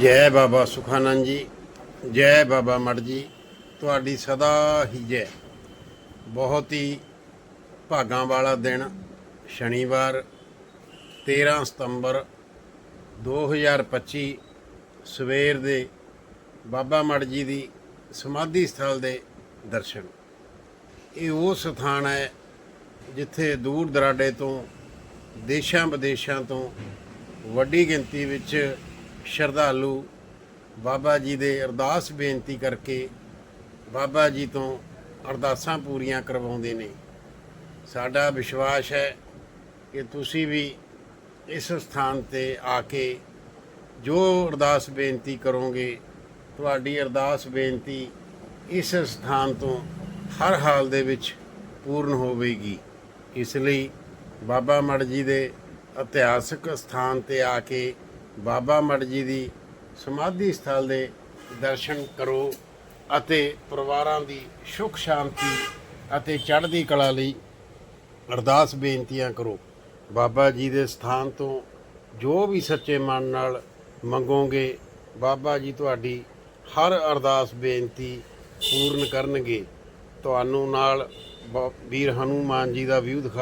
ਜੈ ਬਾਬਾ ਸੁਖਾਨੰਦ ਜੀ, ਜੈ ਬਾਬਾ ਮੜ ਜੀ, ਤੁਹਾਡੀ ਸਦਾ ਹੀ ਜੈ। ਬਹੁਤ ਹੀ ਭਾਗਾਂ ਵਾਲਾ ਦਿਨ, ਸ਼ਨੀਵਾਰ 13 ਸਤੰਬਰ 2025 ਸਵੇਰ ਦੇ ਬਾਬਾ ਮੜ ਜੀ ਦੀ ਸਮਾਧੀ ਸਥਲ ਦੇ ਦਰਸ਼ਨ। ਇਹ ਉਹ ਸਥਾਨ ਹੈ ਜਿੱਥੇ ਦੂਰ ਦਰਾਡੇ ਤੋਂ ਦੇਸ਼ਾਂ ਵਿਦੇਸ਼ਾਂ ਤੋਂ ਵੱਡੀ ਗਿਣਤੀ ਵਿੱਚ ਸ਼ਰਧਾਲੂ ਬਾਬਾ ਜੀ ਦੇ ਅਰਦਾਸ ਬੇਨਤੀ ਕਰਕੇ ਬਾਬਾ ਜੀ ਤੋਂ ਅਰਦਾਸਾਂ ਪੂਰੀਆਂ ਕਰਵਾਉਂਦੇ ਨੇ। ਸਾਡਾ ਵਿਸ਼ਵਾਸ ਹੈ ਕਿ ਤੁਸੀਂ ਵੀ ਇਸ ਸਥਾਨ ਤੇ ਆ ਕੇ ਜੋ ਅਰਦਾਸ ਬੇਨਤੀ ਕਰੋਗੇ, ਤੁਹਾਡੀ ਅਰਦਾਸ ਬੇਨਤੀ ਇਸ ਸਥਾਨ ਤੋਂ ਹਰ ਹਾਲ ਦੇ ਵਿੱਚ ਪੂਰਨ ਹੋਵੇਗੀ। ਇਸ ਲਈ ਬਾਬਾ ਮੜ ਜੀ ਦੇ ਇਤਿਹਾਸਕ ਸਥਾਨ ਤੇ ਆ ਕੇ ਬਾਬਾ ਮੜ ਜੀ ਦੀ ਸਮਾਧੀ ਸਥਲ ਦੇ ਦਰਸ਼ਨ ਕਰੋ ਅਤੇ ਪਰਿਵਾਰਾਂ ਦੀ ਸੁਖ ਸ਼ਾਂਤੀ ਅਤੇ ਚੜ੍ਹਦੀ ਕਲਾ ਲਈ ਅਰਦਾਸ ਬੇਨਤੀਆਂ ਕਰੋ। ਬਾਬਾ ਜੀ ਦੇ ਸਥਾਨ ਤੋਂ ਜੋ ਵੀ ਸੱਚੇ ਮਨ ਨਾਲ ਮੰਗੋਗੇ, ਬਾਬਾ ਜੀ ਤੁਹਾਡੀ ਹਰ ਅਰਦਾਸ ਬੇਨਤੀ ਪੂਰਨ ਕਰਨਗੇ। ਤੁਹਾਨੂੰ ਨਾਲ ਬ- ਵੀਰ ਹਨੂਮਾਨ ਜੀ ਦਾ ਵਿਊ ਦਿਖਾ